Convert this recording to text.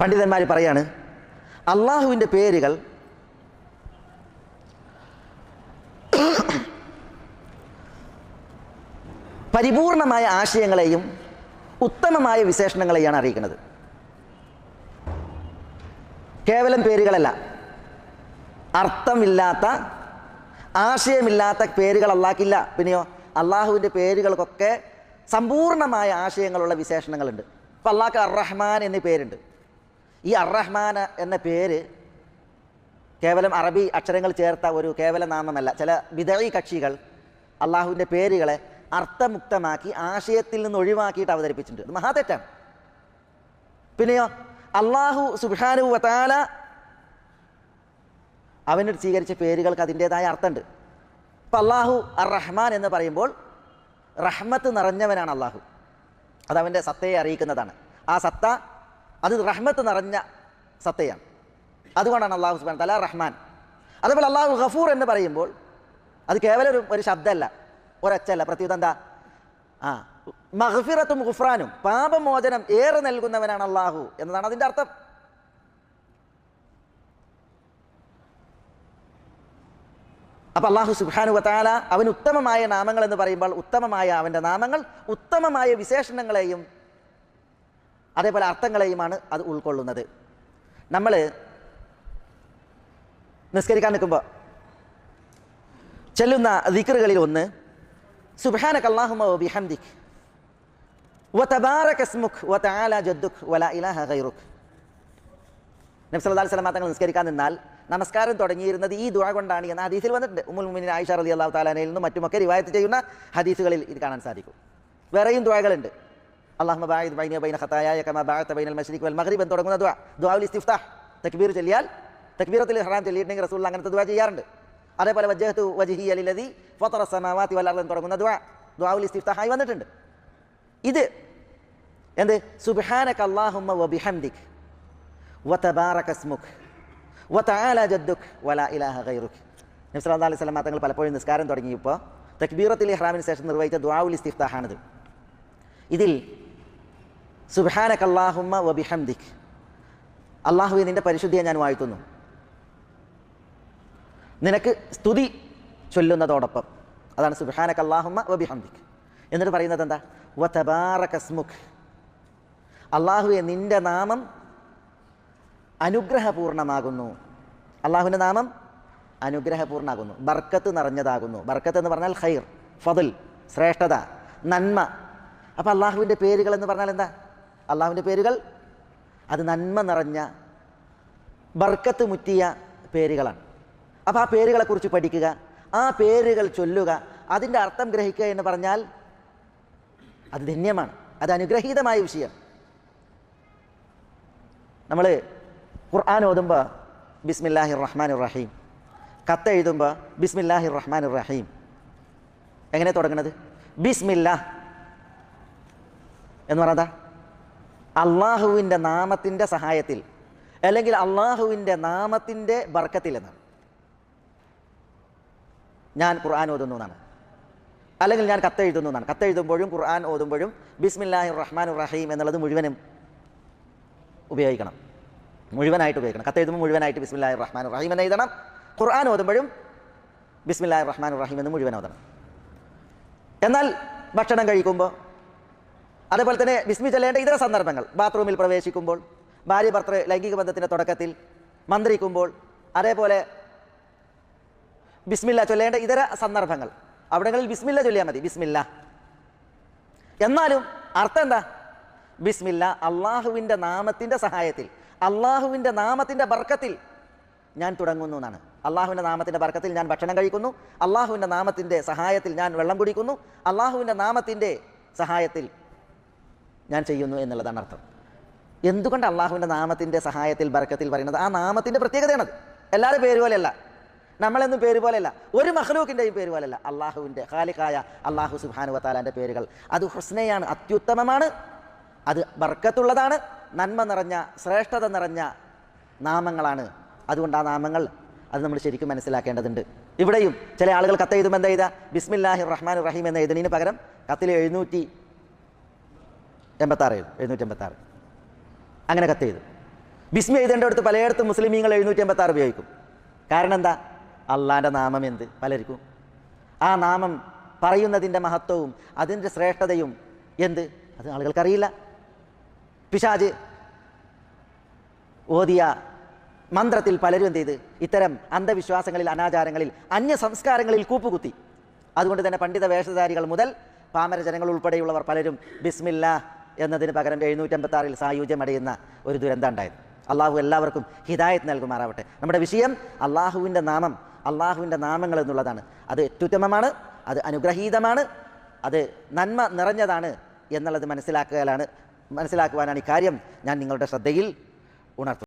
പണ്ഡിതന്മാർ പറയാണ് അള്ളാഹുവിന്റെ പേരുകൾ പരിപൂർണമായ ആശയങ്ങളെയും ഉത്തമമായ വിശേഷണങ്ങളെയാണ് അറിയിക്കുന്നത്. കേവലം പേരുകളല്ല അർത്ഥമില്ലാത്ത ആശയമില്ലാത്ത പേരുകൾ അള്ളാക്കില്ല. പിന്നെയോ അള്ളാഹുവിന്റെ പേരുകൾക്കൊക്കെ സമ്പൂർണമായ ആശയങ്ങളുള്ള വിശേഷണങ്ങളുണ്ട്. ഇപ്പം അർ റഹ്മാൻ എന്നീ പേരുണ്ട്. ഈ അറഹ്മാൻ എന്ന പേര് കേവലം അറബി അക്ഷരങ്ങൾ ചേർത്ത ഒരു കേവല നാമമല്ല ചില വിതഴി കക്ഷികൾ അള്ളാഹുവിന്റെ പേരുകളെ അർത്ഥമുക്തമാക്കി ആശയത്തിൽ നിന്ന് ഒഴിവാക്കിയിട്ട് അവതരിപ്പിച്ചിട്ടുണ്ട്. മഹാതെറ്റാണ് പിന്നെയോ അള്ളാഹു സുബാനു വത്താല അവന് സ്വീകരിച്ച പേരുകൾക്ക് അതിന്റെതായ അർത്ഥമുണ്ട്. ഇപ്പം അള്ളാഹു അർ റഹ്മാൻ എന്ന് പറയുമ്പോൾ റഹ്മത്ത് നിറഞ്ഞവനാണ് അള്ളാഹു. അതവന്റെ സത്തയെ അറിയിക്കുന്നതാണ്. ആ സത്ത അത് റഹ്മത്ത് നിറഞ്ഞ സത്തയാണ്. അതുകൊണ്ടാണ് അള്ളാഹു സുബാൻ തല റഹ്മാൻ. അതേപോലെ അള്ളാഹു ഗഫൂർ എന്ന് പറയുമ്പോൾ അത് കേവലം ഒരു ഒരു ശബ്ദമല്ല ഒരച്ചല്ല പ്രത്യുത എന്താ? ആ മഹഫിറത്തും ഗുഫ്രാനും പാപമോചനം ഏറെ നൽകുന്നവനാണ് അള്ളാഹു എന്നതാണ് അതിന്റെ അർത്ഥം. അപ്പം അള്ളാഹു സുബാനു വത്താല അവൻ ഉത്തമമായ നാമങ്ങൾ എന്ന് പറയുമ്പോൾ ഉത്തമമായ അവന്റെ നാമങ്ങൾ ഉത്തമമായ വിശേഷണങ്ങളെയും അതേപോലെ അർത്ഥങ്ങളെയുമാണ് അത് ഉൾക്കൊള്ളുന്നത്. നമ്മൾ നിസ്കരിക്കാൻ നിൽക്കുമ്പോൾ ചെല്ലുന്ന ദിക്കറുകളിൽ ഒന്ന് സുബാനക് അള്ളാഹുമ ബിഹംദിക് വതബാറക ഇസ്മുക് വതആല ജദ്ദുക് വലാ ഇലാഹ ഗൈറുക്. നബി സല്ലല്ലാഹു അലൈഹി വസല്ലം തങ്ങൾ നിസ്കരിക്കാൻ നിന്നാൽ നമസ്കാരം തുടങ്ങിയിരുന്നത് ഈ ദുആ കൊണ്ടാണ് എന്ന ഹദീസിൽ വന്നിട്ടുണ്ട്. ഉമ്മുൽ മുഅ്മിനീൻ ആയിഷ അള്ളാഹു താലാനയിൽ നിന്നും മറ്റുമൊക്കെ റിവായത്ത് ചെയ്യുന്ന ഹദീസുകളിൽ ഇത് കാണാൻ സാധിക്കും. വേറെയും ദുആകളുണ്ട്. അല്ലാഹുമ്മ ബാഇദ് ബൈന ബൈന ഖതായായ കമാ ബഅത ബൈനൽ മശ്രിഖ് വൽ മഗ്രിബ് എന്ന് തുടങ്ങുന്ന ദുആ. ദുആഉൽ ഇസ്തിഫ്താഹ്. തക്ബീർ ചൊല്ലിയാൽ തക്ബീറത്തുൽ ഇഹ്റാം ചൊല്ലിയിട്ടുണ്ടെങ്കിൽ റസൂൽ അങ്ങനത്തെ ദുആ ചെയ്യാറുണ്ട്. അതേപോലെ വജ്ജഹത്തു വജ്ഹി അലില്ലദി ഫത്തറ സമാവാതി വൽ അർദ് തുടങ്ങുന്ന ദുആ. ദുആഉൽ ഇസ്തിഫ്താഹായി വന്നിട്ടുണ്ട്. ഇത് എന്ത്? സുബ്ഹാനക അല്ലാഹുമ്മ വബിഹംദിക് വതബാറക ഇസ്മുക് വതആല ജദ്ദുക് വലാ ഇലാഹ ഗൈറുക്. നബി സല്ലല്ലാഹു അലൈഹി വസല്ലം തങ്ങൾ പലപ്പോഴും നിസ്കാരം തുടങ്ങിയപ്പോൾ തക്ബീറത്തുൽ ഇഹ്റാമിന് ശേഷം നിർവഹിച്ച ദുആഉൽ ഇസ്തിഫ്താഹാണിത്. ഇതിൽ സുബ്ഹാനക അല്ലാഹുമ്മ വബിഹംദിക്. അള്ളാഹുവെ നിന്റെ പരിശുദ്ധിയെ ഞാൻ വാഴ്ത്തുന്നു. നിനക്ക് സ്തുതി ചൊല്ലുന്നതോടൊപ്പം അതാണ് സുബാനക് അള്ളാഹുമ്മ വബിഹംദിക്. എന്നിട്ട് പറയുന്നത് എന്താ? വതബാറകസ്മുഖ് അള്ളാഹുവെ നിന്റെ നാമം അനുഗ്രഹപൂർണമാകുന്നു. അള്ളാഹുവിന്റെ നാമം അനുഗ്രഹപൂർണമാകുന്നു. ബർക്കത്ത് നിറഞ്ഞതാകുന്നു. ബർക്കത്ത് എന്ന് പറഞ്ഞാൽ ഹൈർ ഫതിൽ ശ്രേഷ്ഠത നന്മ. അപ്പോൾ അള്ളാഹുവിന്റെ പേരുകൾ എന്ന് പറഞ്ഞാൽ എന്താ? അള്ളാഹുവിന്റെ പേരുകൾ അത് നന്മ നിറഞ്ഞ ബർക്കത്ത് മുറ്റിയ പേരുകളാണ്. അപ്പോൾ ആ പേരുകളെക്കുറിച്ച് പഠിക്കുക ആ പേരുകൾ ചൊല്ലുക അതിന്റെ അർത്ഥം ഗ്രഹിക്കുക എന്ന് പറഞ്ഞാൽ അത് ധന്യമാണ് അത് അനുഗ്രഹീതമായ വിഷയം. നമ്മൾ ഖുർആൻ ഓതുമ്പോൾ ബിസ്മില്ലാഹി റഹ്മാൻ റഹീം കത്ത് എഴുതുമ്പോൾ ബിസ്മില്ലാഹി റഹ്മാൻ റഹീം എങ്ങനെ തുടങ്ങുന്നത് ബിസ്മില്ലാ. എന്ന് പറഞ്ഞാ അള്ളാഹുവിന്റെ നാമത്തിന്റെ സഹായത്തിൽ അല്ലെങ്കിൽ അള്ളാഹുവിന്റെ നാമത്തിന്റെ ബർക്കത്തിൽ എന്നാണ്. ഞാൻ ഖുർആൻ ഓതുന്നു എന്നാണ്. അല്ലെങ്കിൽ ഞാൻ കത്ത് എഴുതുന്നു എന്നാണ്. കത്ത് എഴുതുമ്പോഴും ഖുർആൻ ഓതുമ്പോഴും ബിസ്മില്ലാഹി റഹ്മാൻ റഹീം എന്നുള്ളത് മുഴുവനും ഉപയോഗിക്കണം. മുഴുവനായിട്ട് ഉപയോഗിക്കണം. കത്ത് എഴുതുമ്പോൾ മുഴുവനായിട്ട് ബിസ്മില്ലാഹി റഹ്മാൻ റഹീം എന്ന് എഴുതണം. ഖുർആൻ ഓതുമ്പോഴും ബിസ്മില്ലാഹി റഹ്മാൻ റഹീം എന്ന് മുഴുവൻ ഓതണം. എന്നാൽ ഭക്ഷണം കഴിക്കുമ്പോൾ അതേപോലെ തന്നെ ബിസ്മി ചൊല്ലേണ്ട ഇതര സന്ദർഭങ്ങൾ. ബാത്റൂമിൽ പ്രവേശിക്കുമ്പോൾ ഭാര്യ ഭർത്തൃ ലൈംഗിക ബന്ധത്തിന്റെ തുടക്കത്തിൽ മന്ത്രിക്കുമ്പോൾ അതേപോലെ ബിസ്മില്ല ചൊല്ലേണ്ട ഇതര സന്ദർഭങ്ങൾ. അവിടങ്ങളിൽ ബിസ്മില്ല ചൊല്ലിയാൽ മതി ബിസ്മില്ല. എന്നാലും അർത്ഥം എന്താ? ബിസ്മില്ല അള്ളാഹുവിന്റെ നാമത്തിന്റെ സഹായത്തിൽ അള്ളാഹുവിന്റെ നാമത്തിന്റെ ബർക്കത്തിൽ ഞാൻ തുടങ്ങുന്നു എന്നാണ്. അള്ളാഹുവിന്റെ നാമത്തിന്റെ ബർക്കത്തിൽ ഞാൻ ഭക്ഷണം കഴിക്കുന്നു അള്ളാഹുവിന്റെ നാമത്തിന്റെ സഹായത്തിൽ ഞാൻ വെള്ളം കുടിക്കുന്നു അള്ളാഹുവിന്റെ നാമത്തിന്റെ സഹായത്തിൽ ഞാൻ ചെയ്യുന്നു എന്നുള്ളതാണ് അർത്ഥം. എന്തുകൊണ്ട് അള്ളാഹുവിന്റെ നാമത്തിന്റെ സഹായത്തിൽ ബർക്കത്തിൽ പറയുന്നത്? ആ നാമത്തിന്റെ പ്രത്യേകതയാണത്. എല്ലാവരും പേര് പോലെയല്ല. നമ്മളെന്നും പേര് പോലെയല്ല. ഒരു മഹ്ലൂക്കിന്റെയും പേര് പോലെയല്ല. അള്ളാഹുവിന്റെ ഖാലിഖായ അള്ളാഹു സുബാനു വത്താലാന്റെ പേരുകൾ. അത് ഹുസ്നയാണ് അത്യുത്തമമാണ്. അത് ബർക്കത്തുള്ളതാണ്. നന്മ നിറഞ്ഞ ശ്രേഷ്ഠത നിറഞ്ഞ നാമങ്ങളാണ്. അതുകൊണ്ട് ആ നാമങ്ങൾ അത് നമ്മൾ ശരിക്കും മനസ്സിലാക്കേണ്ടതുണ്ട്. ഇവിടെയും ചില ആളുകൾ കത്ത് എഴുതുമ്പോൾ എന്താ എഴുതുക? ബിസ്മില്ലാഹി റഹ്മാൻ റഹീം എന്ന എഴുതുന്നതിന് പകരം കത്തിൽ എഴുന്നൂറ്റി എൺപത്താറ് എഴുതും എഴുന്നൂറ്റി എൺപത്താറ് അങ്ങനെ കത്ത് ചെയ്തു. ബിസ്മി എഴുതേണ്ടടുത്ത് പലയിടത്തും മുസ്ലിമീങ്ങൾ എഴുന്നൂറ്റി എൺപത്താറ് ഉപയോഗിക്കും. കാരണം എന്താ? അള്ളാന്റെ നാമം എന്ത്? പലർക്കും. ആ നാമം പറയുന്നതിന്റെ മഹത്വവും അതിന്റെ ശ്രേഷ്ഠതയും എന്ത്? അത് ആളുകൾക്കറിയില്ല. പിശാജ് ഓതിയ മന്ത്രത്തിൽ പലരും എന്ത് ചെയ്ത്? ഇത്തരം അന്ധവിശ്വാസങ്ങളിൽ അനാചാരങ്ങളിൽ അന്യ സംസ്കാരങ്ങളിൽ കൂപ്പുകുത്തി. അതുകൊണ്ട് തന്നെ പണ്ഡിത വേഷധാരികൾ മുതൽ പാമര ജനങ്ങൾ ഉൾപ്പെടെയുള്ളവർ പലരും ബിസ്മില്ല എന്നതിന് പകരം എഴുന്നൂറ്റമ്പത്തി ആറിൽ സായുജ്യമടയുന്ന ഒരു ദുരന്തം ഉണ്ടായത്. അള്ളാഹു എല്ലാവർക്കും ഹിദായത്ത് നൽകുമാറാവട്ടെ. നമ്മുടെ വിഷയം അള്ളാഹുവിന്റെ നാമം അള്ളാഹുവിന്റെ നാമങ്ങൾ എന്നുള്ളതാണ്. അത് അത്യുത്തമമാണ് അത് അനുഗ്രഹീതമാണ് അത് നന്മ നിറഞ്ഞതാണ് എന്നുള്ളത് മനസ്സിലാക്കാനാണ് മനസ്സിലാക്കുവാനാണ് ഈ കാര്യം ഞാൻ നിങ്ങളുടെ ശ്രദ്ധയിൽ ഉണർത്തുന്നത്.